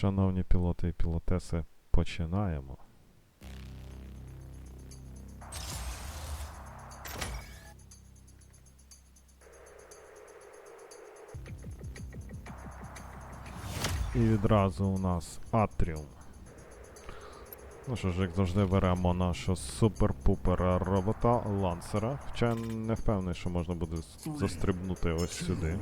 Шановні пілоти і пілотеси, починаємо. І відразу у нас Атріум. Ну що ж, як завжди, беремо нашого супер-пупера робота лансера. Хоча я не впевнений, що можна буде застрибнути ось сюди.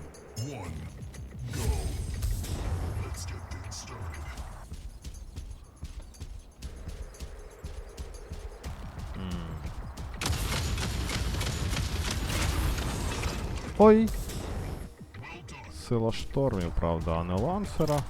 Ой! Сила штормів, правда, а не лансера.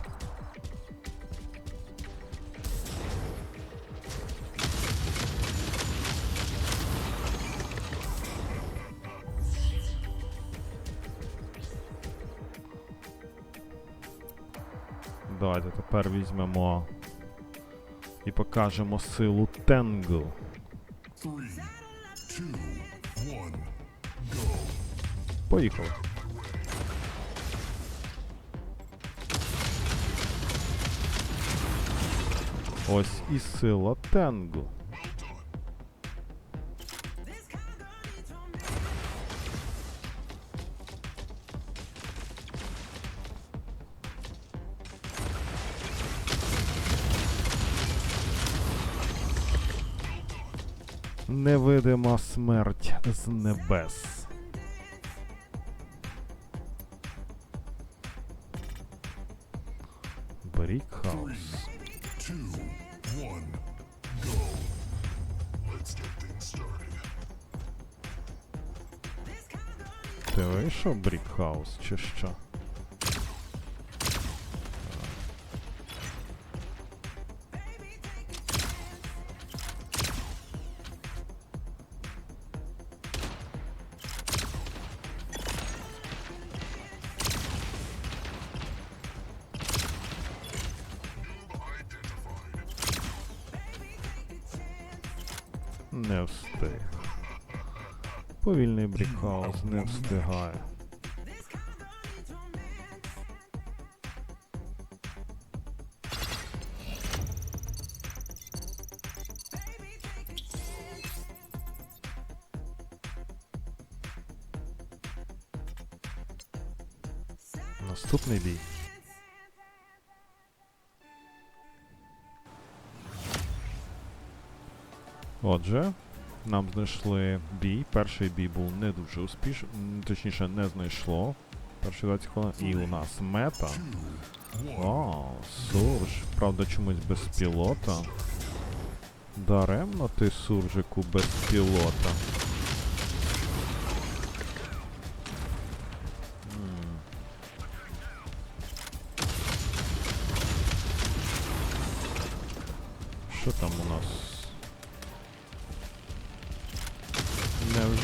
Давайте тепер візьмемо і покажемо силу Тенгу. Three, two, one. Поїхали. Ось і сила Тенгу. Невидима смерть з небес. Вийшов Брікхаус чи що? Не встиг. Повільний Брікхаус не встигає. Отже, нам знайшли бій. Перший бій був не дуже успішний, точніше, не знайшло. Перші 20 хвилин. І у нас мета. О, сурж. Правда, чомусь без пілота. Даремно ти суржику без пілота.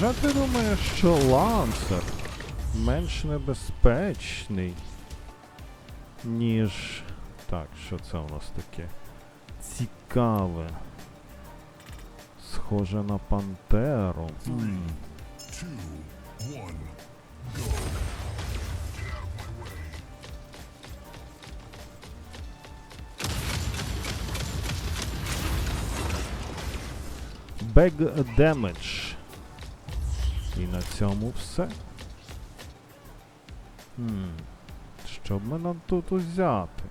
Невже ти думаєш, що лансер менш небезпечний, ніж. Так, що це у нас таке? Цікаве. Схоже на пантеру. М. two, one. Bag damage. І на цьому все. Хм. Що б ми нам тут узяти?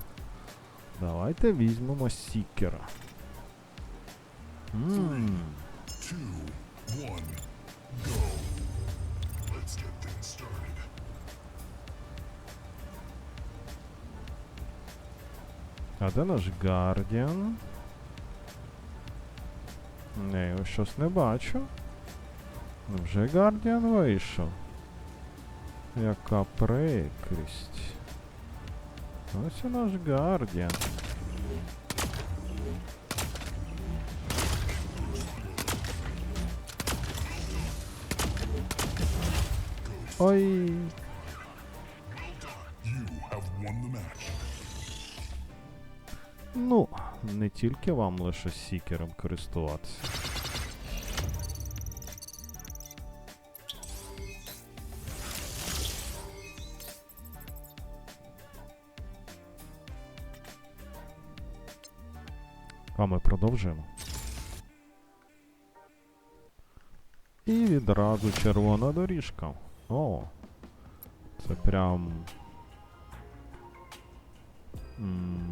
Давайте візьмемо сікера. Started. А де наш Гардіан? Не, його щось не бачу. Вже Гардіан вийшов. Яка прикрість. Ось і наш Гардіан. Ой. Ну, не тільки вам лише сікером користуватися. А ми продовжуємо. І відразу червона доріжка. О. Це прям.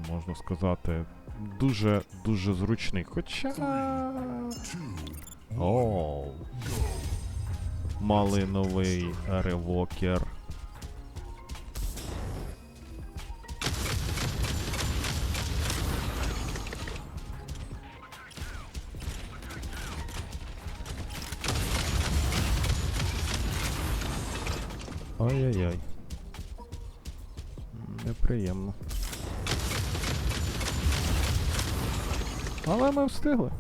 Можна сказати, дуже дуже зручний. Хоча. Two. О. Малиновий ревокер. Ой-ой-ой. Неприємно. Але ми встигли.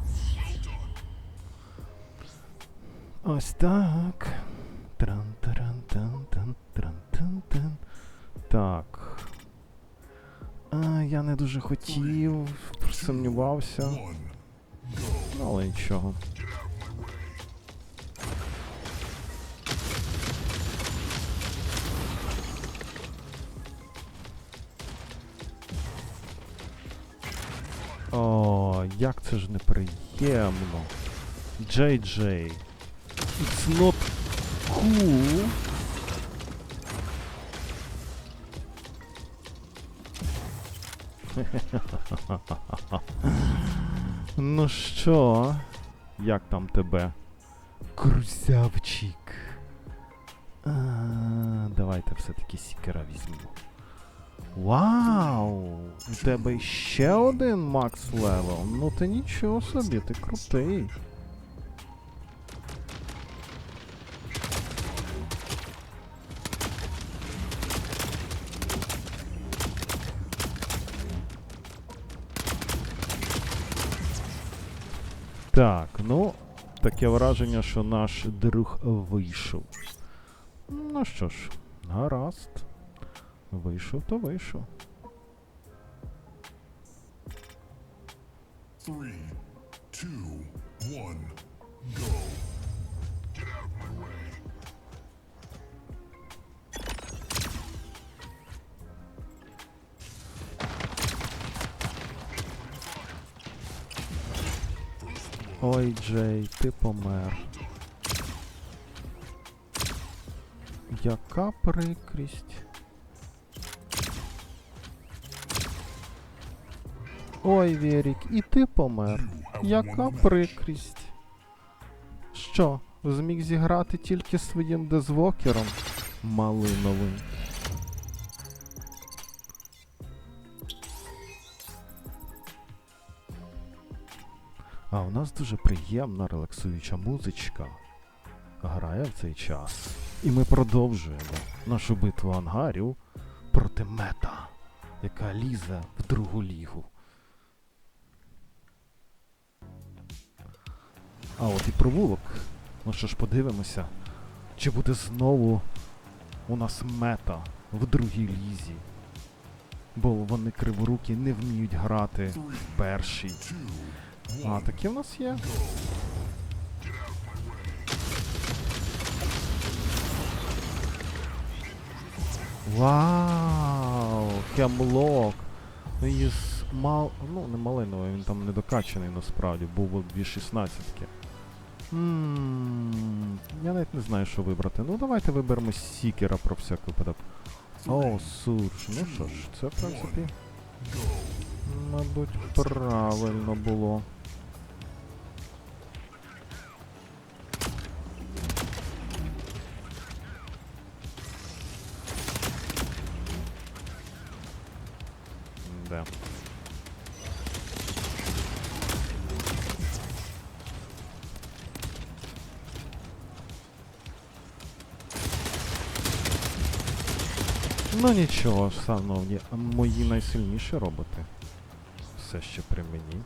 Ось так. тран таран тан тан тран тан тан Так. А, я не дуже хотів, сумнівався. Ну, але нічого. Як це ж неприємно. Джей Джей. It's not cool. Ну що, як там тебе? Крузявчик. А, давайте все-таки сікера візьмемо. Вау! У тебе ще один макс левел. Ну ти нічого собі, ти крутий. Так, ну, таке враження, що наш друг вийшов. Ну що ж, гаразд. Вийшов, то вийшов. Three. Two. One. Go. Get out of my way. Ой, Джей, ти помер. Яка прикрість. Ой, Вірік, і ти помер. Яка прикрість. Що, зміг зіграти тільки своїм дезвокером малиновим? А у нас дуже приємна релаксуюча музичка грає в цей час. І ми продовжуємо нашу битву ангарів проти мета, яка лізе в другу лігу. А от і провулок. Ну що ж, подивимося, чи буде знову у нас мета в другій лізі. Бо вони криворукі не вміють грати в першій. А, такі в нас є. Вау! Хемлок! Ну із мал... Ну, не малиновий, він там не докачаний насправді, був дві шістнадцятки. Ммм, я навіть не знаю, що вибрати. Ну давайте виберемо Сікера про всяк випадок. О, сурж. Ну що ж, це в принципі. Мабуть, правильно було. Да. Ну нічого, шановні, мої найсильніші роботи. Все ще при мені.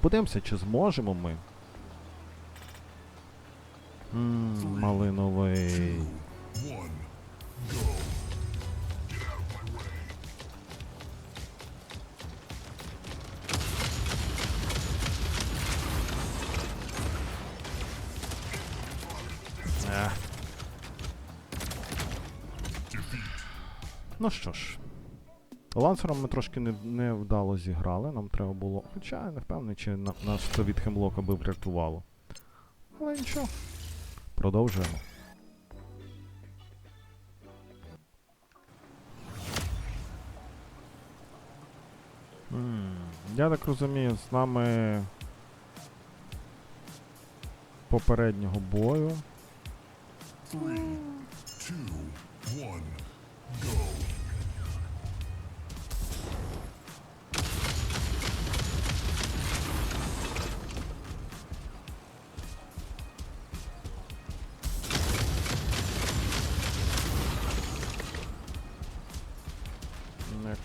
Подивимося, чи зможемо ми. Ммм, малиновий. Two. Ну що ж. Лансером ми трошки не, не вдало зіграли, нам треба було. Хоча я не впевнений, чи на, нас це від хемлока би врятувало. Але нічого. Продовжуємо. Я так розумію, з нами попереднього бою. Three, two, one,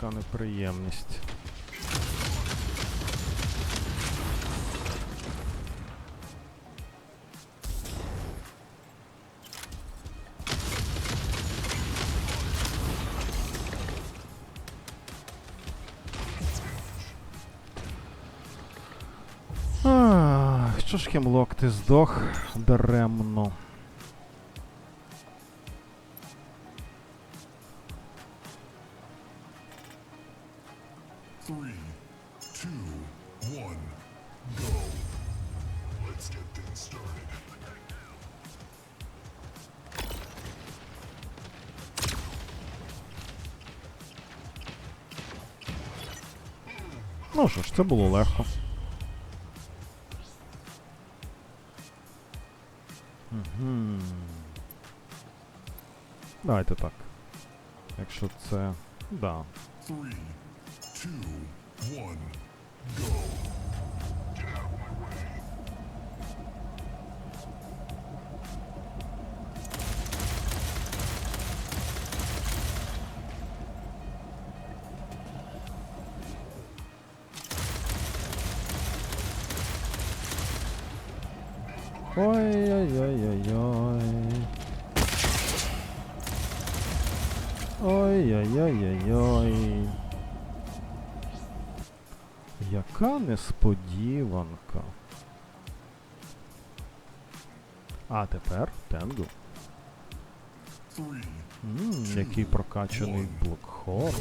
Яка неприємність. Ж хемлок, ти здох даремно. Ну що ж, це було легко. Давайте так. Якщо це. Да. Three, two, one, go. Ой-ой-ой-ой-ой. Яка несподіванка. А тепер. Three, Ммм, який прокачаний блокхорн.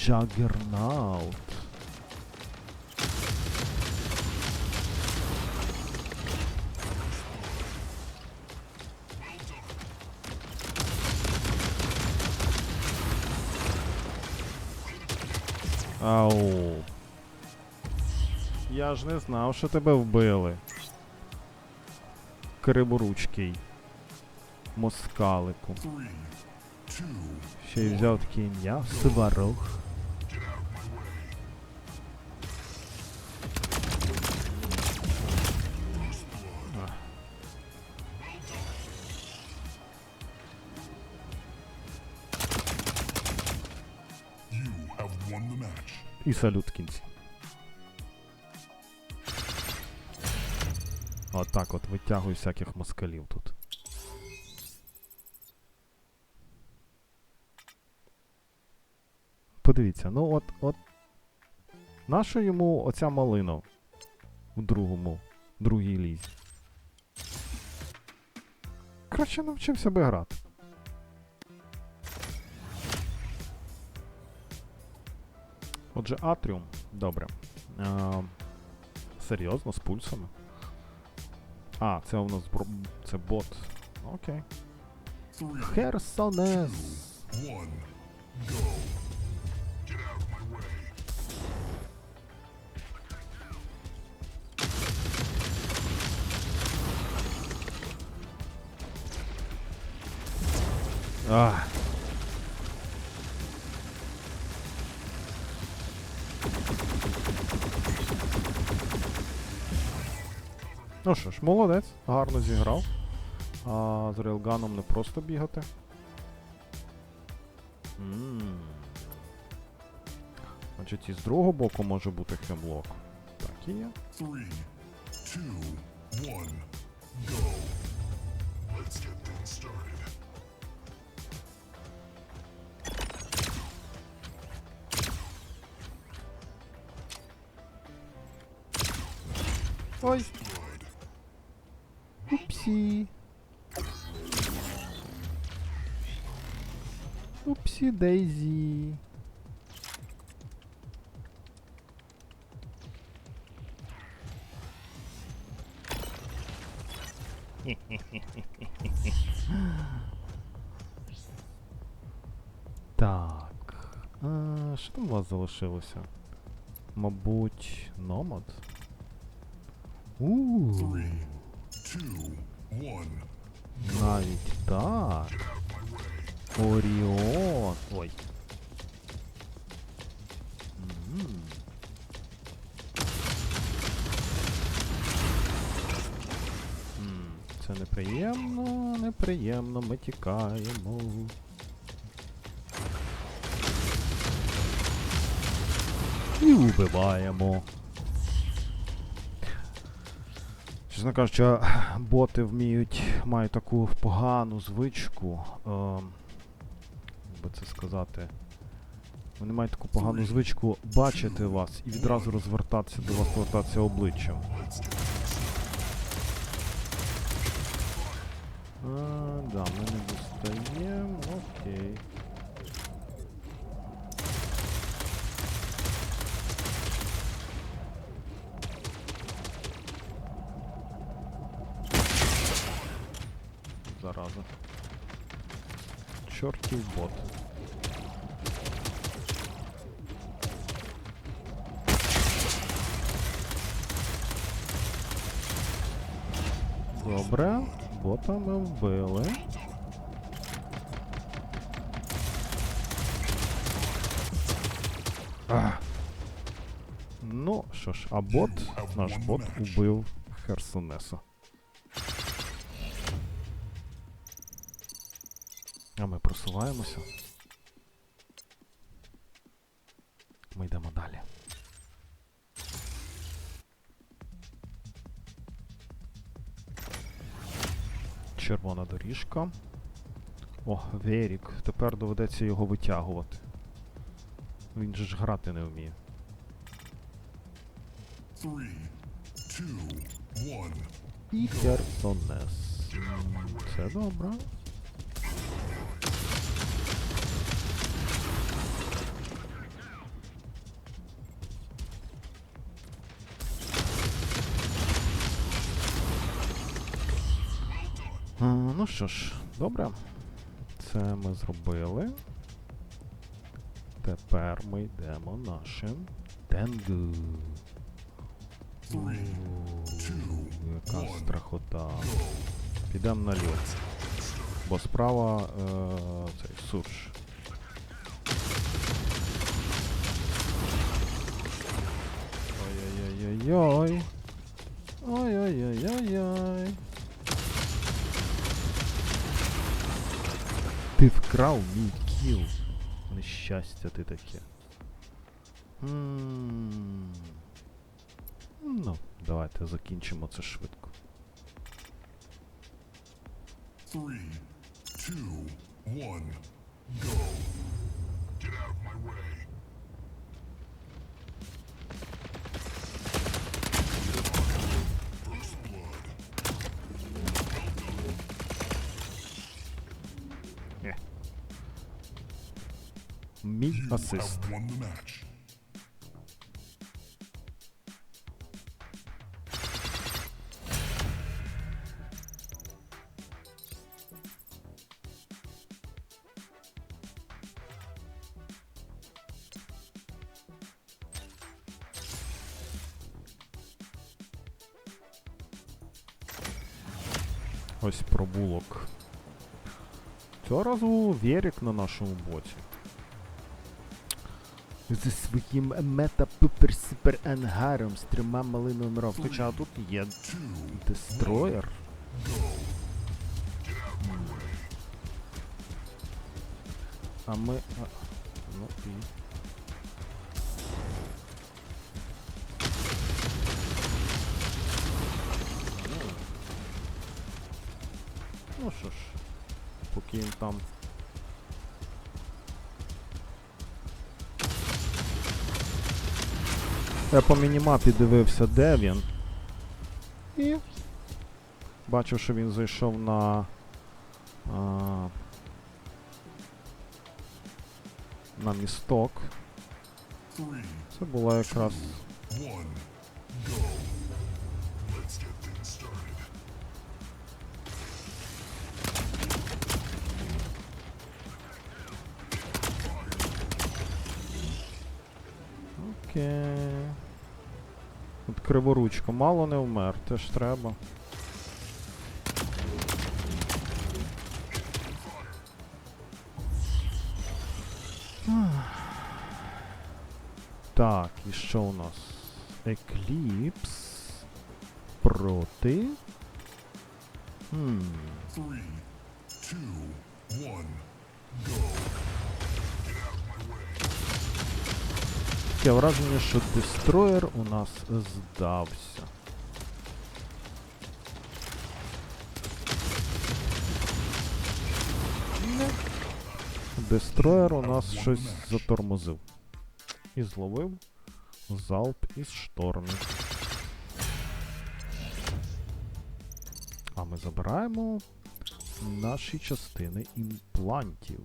let's Ау. Я ж не знав, що тебе вбили. Криворучкий. Москалику. Ще й взяв таке ім'я. Сварог. І салют в кінці. Отак от витягую всяких москалів тут. Подивіться, ну от, от. Нащо йому оця малина в другому, другій лізі? Краще навчився би грати. Отже, Атріум. Добре. А, серйозно, з пульсами. А, це у нас це бот. Окей. Херсонес. one, Ну що ж, молодець, гарно зіграв. А з рейлганом не просто бігати. М. Значить, і з другого боку може бути хемлок. Так і є. Three, two, one, go. Let's get things started. Ой. Blood. Упсі. Упсі Дейзі. Так. А, що там у вас залишилося? Мабуть, номад? Ууу. Three, two, one. Навіть так. Оріон. Ой. Це неприємно, неприємно, ми тікаємо. І убиваємо. Чесно кажучи, боти вміють, мають таку погану звичку. Е, як би це сказати. Вони мають таку погану звичку бачити вас і відразу розвертатися до вас, повертатися обличчям. А, да, ми не достаємо. Окей. Чортів бот. Добре, бота ми вбили. Ах. Ну що ж, а бот, наш бот убив Херсонеса. Просуваємося. Ми йдемо далі. Червона доріжка. О, Верік. Тепер доведеться його витягувати. Він же ж грати не вміє. Three, two. І Херсонес. Це добре. Що ж, добре. Це ми зробили. Тепер ми йдемо нашим тенгу. Яка страхота. Підемо на льот. Бо справа е, цей сурж. Ой-ой-ой-ой-ой. Ти вкрав мій кіл. Нещастя ти таке. Ммм. Ну, давайте закінчимо це швидко. Three, two, one. Go. Get out of my way. Мій асист. Ось пробулок. Цього разу Верік на нашому боці. Зі своїм мета пупер супер ангаром з трьома малиновими ров. Хоча тут є дестроєр. А ми. А, ну і. Ну що ж, поки він там. Я по мінімапі дивився, де він. І Бачив, що він зайшов на. А, на місток. Це була якраз. От криворучка, мало не вмер, теж треба. Так, і що у нас? Екліпс проти. Хм. Three, two, one, go. Таке враження, що дестроєр у нас здався. Дестроєр у нас щось затормозив. І зловив залп із штормів. А ми забираємо наші частини імплантів.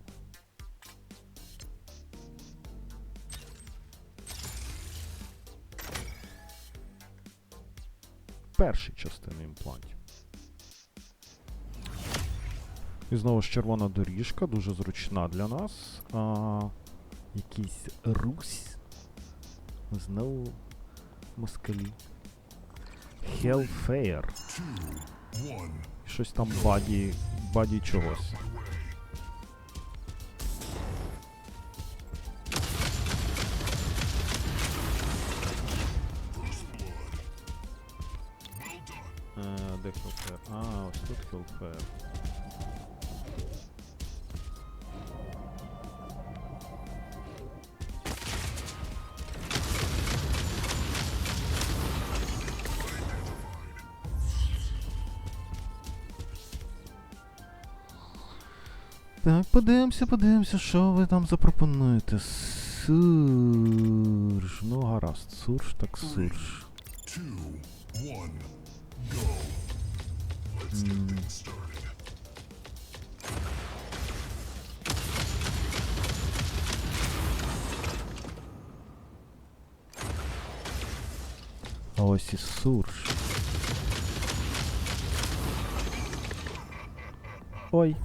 Перші частини імплантів. І знову ж червона доріжка, дуже зручна для нас. А, якийсь Русь. Знову москалі. Hellfire. Щось там баді. баді чогось. Hellfire? А, ось тут Hellfire. Так, подивимося, подивимося, що ви там запропонуєте. Сурж. Ну, гаразд, сурж так сурж. two, one, go. А ось і сурж. Ой.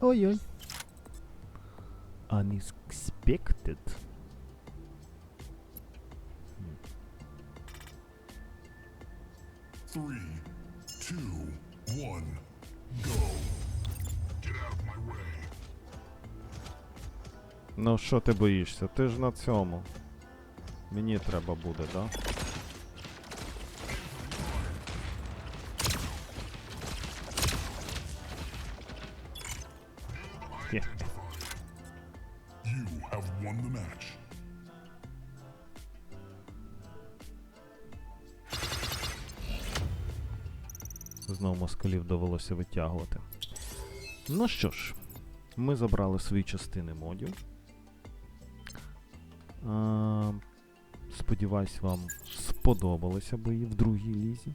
Ой-ой. Unexpected. Three, two, one, go. Get out of my way. Ну, що ти боїшся? Ти ж на цьому. Мені треба буде, да? Москалів довелося витягувати. Ну що ж, ми забрали свої частини модів. Сподіваюсь, вам сподобалися бої в другій лізі.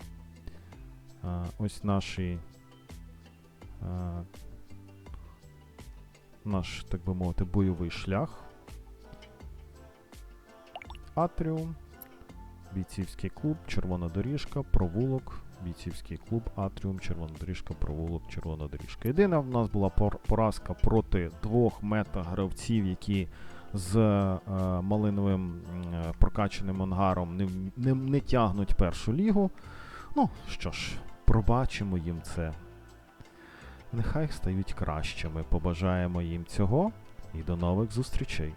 Ось наші. Наш, так би мовити, бойовий шлях. Атріум. Бійцівський клуб, червона доріжка, провулок, бійцівський клуб, Атріум, червона доріжка, провулок, червона доріжка. Єдина в нас була поразка проти двох мета-гравців, які з е, малиновим е, прокачаним ангаром не, не, не тягнуть першу лігу. Ну що ж, пробачимо їм це. Нехай стають кращими. Побажаємо їм цього і до нових зустрічей.